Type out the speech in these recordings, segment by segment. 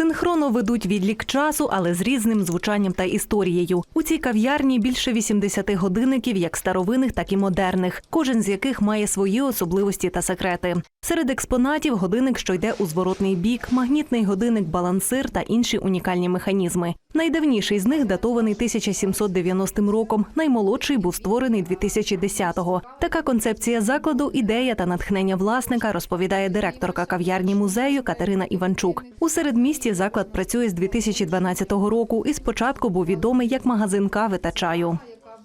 Синхронно ведуть відлік часу, але з різним звучанням та історією. У цій кав'ярні більше 80 годинників, як старовинних, так і модерних, кожен з яких має свої особливості та секрети. Серед експонатів годинник, що йде у зворотний бік, магнітний годинник, балансир та інші унікальні механізми. Найдавніший з них датований 1790 роком. Наймолодший був створений 2010-го. Така концепція закладу, ідея та натхнення власника, розповідає директорка кав'ярні музею Катерина Іванчук. У середмісті заклад працює з 2012 року і спочатку був відомий як магазин кави та чаю.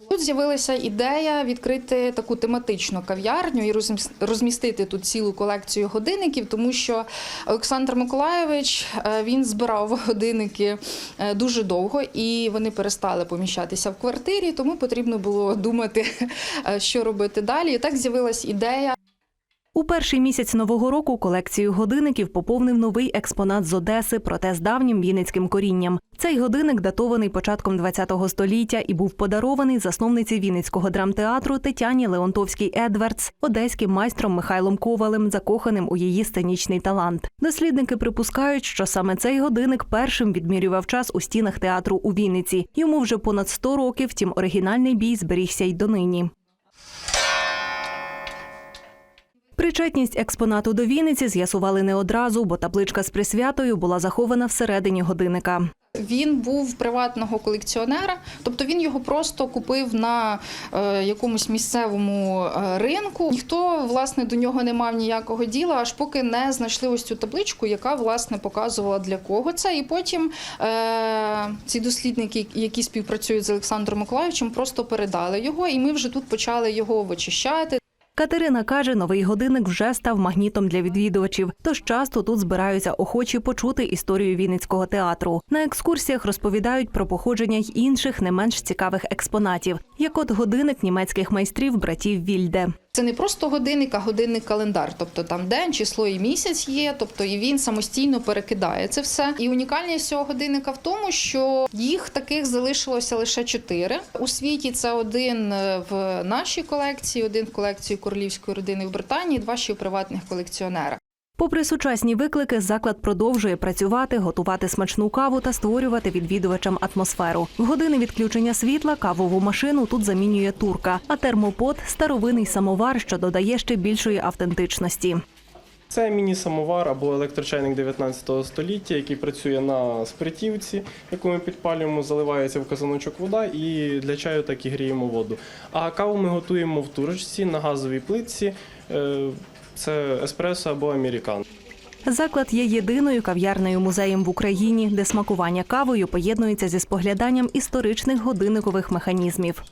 Тут з'явилася ідея відкрити таку тематичну кав'ярню і розміс- розмістити тут цілу колекцію годинників, тому що Олександр Миколаєвич е, він збирав годинники е, дуже довго і вони перестали поміщатися в квартирі, тому потрібно було думати, е, що робити далі. І так з'явилась ідея У перший місяць нового року колекцію годинників поповнив новий експонат з Одеси, проте з давнім вінницьким корінням. Цей годинник датований початком ХХ століття і був подарований засновниці Вінницького драмтеатру Тетяні Леонтовській Едвардс, одеським майстром Михайлом Ковалем, закоханим у її сценічний талант. Дослідники припускають, що саме цей годинник першим відмірював час у стінах театру у Вінниці. Йому вже понад 100 років, втім оригінальний бій зберігся й донині. Причетність експонату до Вінниці з'ясували не одразу, бо табличка з присвятою була захована всередині годинника. Він був приватного колекціонера, тобто він його просто купив на е, якомусь місцевому е, ринку. Ніхто власне до нього не мав ніякого діла, аж поки не знайшли ось цю табличку, яка власне показувала для кого це. І потім е, ці дослідники, які співпрацюють з Олександром Миколаївичем, просто передали його, і ми вже тут почали його вичищати. Катерина каже, новий годинник вже став магнітом для відвідувачів, тож часто тут збираються охочі почути історію Вінницького театру. На екскурсіях розповідають про походження й інших не менш цікавих експонатів, як от годинник німецьких майстрів братів Вільде. Це не просто годинник, а годинний календар, Тобто там день, число і місяць є, тобто і він самостійно перекидає це все. І унікальність цього годинника в тому, що їх таких залишилося лише чотири. У світі це один е, в нашій колекції, один в колекції королівської родини в Британії, два ще у приватних колекціонера. Попри сучасні виклики, заклад продовжує працювати, готувати смачну каву та створювати відвідувачам атмосферу. В години відключення світла кавову машину тут замінює турка, а термопод старовинний самовар, що додає ще більшої автентичності. Це міні-самовар або електрочайник 19 століття, який працює на спиртівці, яку ми підпалюємо, заливається в казаночок вода і для чаю так і гріємо воду. А каву ми готуємо в турочці на газовій плитці. Це еспресо або американ. Заклад є єдиною кав'ярнею музеєм в Україні, де смакування кавою поєднується зі спогляданням історичних годинникових механізмів.